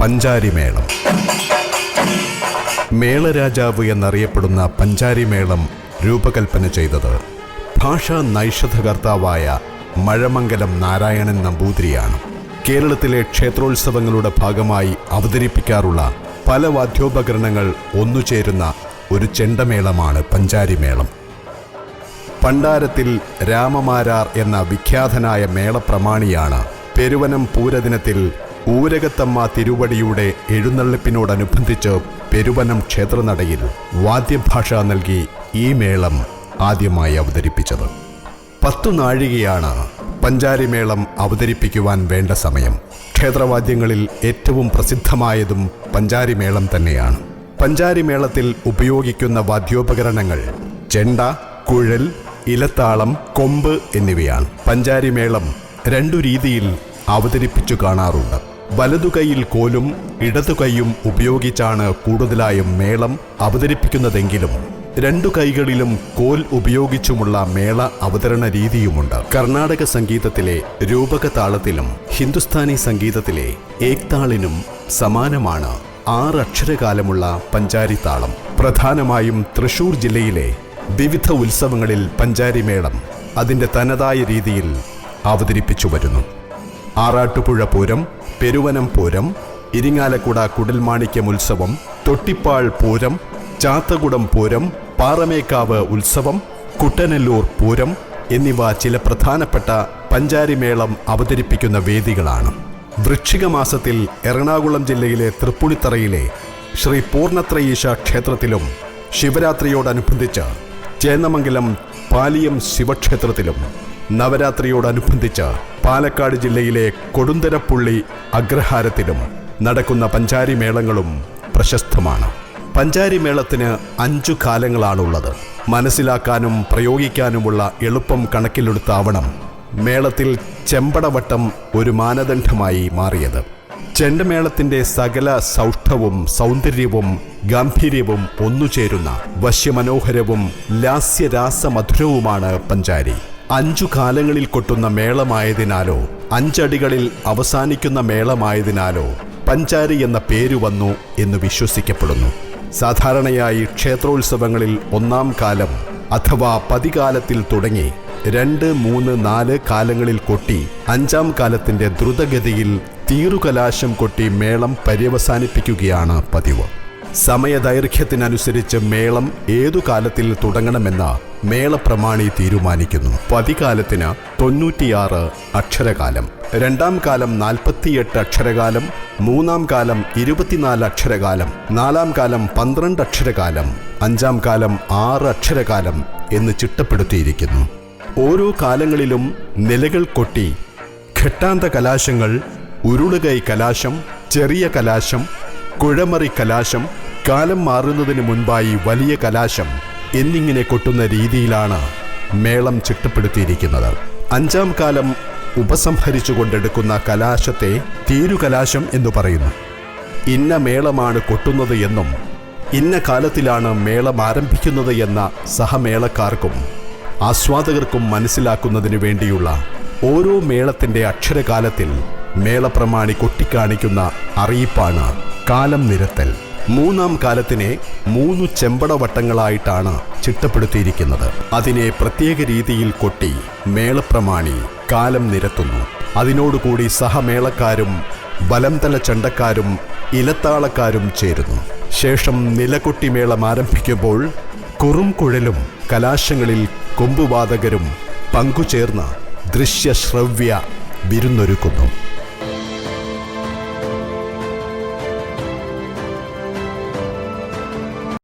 പഞ്ചാരിമേളം. മേളരാജാവ് എന്നറിയപ്പെടുന്ന പഞ്ചാരിമേളം രൂപകൽപ്പന ചെയ്തത് ഭാഷാ നൈഷധകർത്താവായ മഴമംഗലം നാരായണൻ നമ്പൂതിരിയാണ്. കേരളത്തിലെ ക്ഷേത്രോത്സവങ്ങളുടെ ഭാഗമായി അവതരിപ്പിക്കാറുള്ള പല വാദ്യോപകരണങ്ങൾ ഒന്നുചേരുന്ന ഒരു ചെണ്ടമേളമാണ് പഞ്ചാരിമേളം. പണ്ടാരത്തിൽ രാമമാരാർ എന്ന വിഖ്യാതനായ മേളപ്രമാണിയാണ് പെരുവനം പൂരദിനത്തിൽ ഊരകത്തമ്മ തിരുവടിയുടെ എഴുന്നള്ളിപ്പിനോടനുബന്ധിച്ച് പെരുവനം ക്ഷേത്രനടയിൽ വാദ്യഭാഷ നൽകി ഈ മേളം ആദ്യമായി അവതരിപ്പിച്ചത്. പത്തു നാഴികയാണ് പഞ്ചാരിമേളം അവതരിപ്പിക്കുവാൻ വേണ്ട സമയം. ക്ഷേത്രവാദ്യങ്ങളിൽ ഏറ്റവും പ്രസിദ്ധമായതും പഞ്ചാരിമേളം തന്നെയാണ്. പഞ്ചാരിമേളത്തിൽ ഉപയോഗിക്കുന്ന വാദ്യോപകരണങ്ങൾ ചെണ്ട കുഴൽ ഇലത്താളം കൊമ്പ് എന്നിവയാണ്. പഞ്ചാരിമേളം രണ്ടു രീതിയിൽ അവതരിപ്പിച്ചു കാണാറുണ്ട്. വലതുകൈയിൽ കോലും ഇടതുകൈയും ഉപയോഗിച്ചാണ് കൂടുതലായും മേളം അവതരിപ്പിക്കുന്നതെങ്കിലും രണ്ടു കൈകളിലും കോൽ ഉപയോഗിച്ചുമുള്ള മേള അവതരണ രീതിയുമുണ്ട്. കർണാടക സംഗീതത്തിലെ രൂപക താളത്തിലും ഹിന്ദുസ്ഥാനി സംഗീതത്തിലെ ഏക്താളിനും സമാനമാണ് ആറ് അക്ഷരകാലമുള്ള പഞ്ചാരി താളം പ്രധാനമായും തൃശൂർ ജില്ലയിലെ വിവിധ ഉത്സവങ്ങളിൽ പഞ്ചാരി മേളം അതിന്റെ തനതായ രീതിയിൽ അവതരിപ്പിച്ചു വരുന്നു. ആറാട്ടുപുഴ പൂരം പെരുവനം പൂരം ഇരിങ്ങാലക്കുട കുടൽമാണിക്യം ഉത്സവം തൊട്ടിപ്പാൾ പൂരം ചാത്തകുടം പൂരം പാറമേക്കാവ് ഉത്സവം കുട്ടനല്ലൂർ പൂരം എന്നിവ ചില പ്രധാനപ്പെട്ട പഞ്ചാരിമേളം അവതരിപ്പിക്കുന്ന വേദികളാണ്. വൃക്ഷിക മാസത്തിൽ എറണാകുളം ജില്ലയിലെ തൃപ്പുണിത്തറയിലെ ശ്രീ പൂർണത്രയീശ ക്ഷേത്രത്തിലും ശിവരാത്രിയോടനുബന്ധിച്ച് ചേന്നമംഗലം പാലിയം ശിവക്ഷേത്രത്തിലും നവരാത്രിയോടനുബന്ധിച്ച് പാലക്കാട് ജില്ലയിലെ കൊടുന്തരപ്പുള്ളി അഗ്രഹാരത്തിലും നടക്കുന്ന പഞ്ചാരി മേളങ്ങളും പ്രശസ്തമാണ്. പഞ്ചാരി മേളത്തിന് അഞ്ചു കാലങ്ങളാണുള്ളത്. മനസ്സിലാക്കാനും പ്രയോഗിക്കാനുമുള്ള എളുപ്പം കണക്കിലെടുത്താവണം മേളത്തിൽ ചെമ്പടവട്ടം ഒരു മാനദണ്ഡമായി മാറിയത്. ചെണ്ടമേളത്തിന്റെ സകല സൗഷ്ഠവും സൗന്ദര്യവും ഗാംഭീര്യവും ഒന്നുചേരുന്ന വശ്യമനോഹരവും ലാസ്യരാസമധുരവുമാണ് പഞ്ചാരി. അഞ്ചു കാലങ്ങളിൽ കൊട്ടുന്ന മേളമായതിനാലോ അഞ്ചടികളിൽ അവസാനിക്കുന്ന മേളമായതിനാലോ പഞ്ചാരി എന്ന പേര് വന്നു എന്ന് വിശ്വസിക്കപ്പെടുന്നു. സാധാരണയായി ക്ഷേത്രോത്സവങ്ങളിൽ ഒന്നാം കാലം അഥവാ പതികാലത്തിൽ തുടങ്ങി രണ്ട് മൂന്ന് നാല് കാലങ്ങളിൽ കൊട്ടി അഞ്ചാം കാലത്തിന്റെ ദ്രുതഗതിയിൽ തീറുകലാശം കൊട്ടി മേളം പര്യവസാനിപ്പിക്കുകയാണ് പതിവ്. സമയദൈർഘ്യത്തിനനുസരിച്ച് മേളം ഏതു കാലത്തിൽ തുടങ്ങണമെന്ന് മേളപ്രമാണി തീരുമാനിക്കുന്നു. പതികാലത്തിന് തൊണ്ണൂറ്റിയാറ് അക്ഷരകാലം. രണ്ടാം കാലം നാൽപ്പത്തിയെട്ട് അക്ഷരകാലം മൂന്നാം കാലം ഇരുപത്തിനാല് അക്ഷരകാലം നാലാം കാലം പന്ത്രണ്ട് അക്ഷരകാലം അഞ്ചാം കാലം ആറ് അക്ഷരകാലം എന്ന് ചിട്ടപ്പെടുത്തിയിരിക്കുന്നു. ഓരോ കാലങ്ങളിലും നിലകൾ കൊട്ടി ഘട്ടാന്ത കലാശങ്ങൾ ഉരുളുകൈ കലാശം ചെറിയ കലാശം കുഴമറി കലാശം കാലം മാറുന്നതിന് മുൻപായി വലിയ കലാശം എന്നിങ്ങനെ കൊട്ടുന്ന രീതിയിലാണ് മേളം ചിട്ടപ്പെടുത്തിയിരിക്കുന്നത്. അഞ്ചാം കാലം ഉപസംഹരിച്ചു കൊണ്ടെടുക്കുന്ന കലാശത്തെ തീരുകലാശം എന്ന് പറയുന്നു. ഇന്ന മേളമാണ് കൊട്ടുന്നത് എന്നും ഇന്ന കാലത്തിലാണ് മേളം ആരംഭിക്കുന്നത് എന്ന സഹമേളക്കാർക്കും ആസ്വാദകർക്കും മനസ്സിലാക്കുന്നതിന് വേണ്ടിയുള്ള ഓരോ മേളത്തിന്റെ അക്ഷരകാലത്തിൽ മേളപ്രമാണി കൊട്ടിക്കാണിക്കുന്ന അറിയിപ്പാണ് കാലം നിരത്തൽ. മൂന്നാം കാലത്തിനെ മൂന്നു ചെമ്പടവട്ടങ്ങളായിട്ടാണ് ചിട്ടപ്പെടുത്തിയിരിക്കുന്നത്. അതിനെ പ്രത്യേക രീതിയിൽ കൊട്ടി മേളപ്രമാണി കാലം നിരത്തുന്നു. അതിനോടുകൂടി സഹമേളക്കാരും ബലംതല ചണ്ടക്കാരും ഇലത്താളക്കാരും ചേരുന്നു. ശേഷം നിലകൊട്ടിമേളം ആരംഭിക്കുമ്പോൾ കുറുംകുഴലും കലാശങ്ങളിൽ കൊമ്പുവാതകരും പങ്കുചേർന്ന് ദൃശ്യശ്രവ്യ വിരുന്നൊരുക്കുന്നു.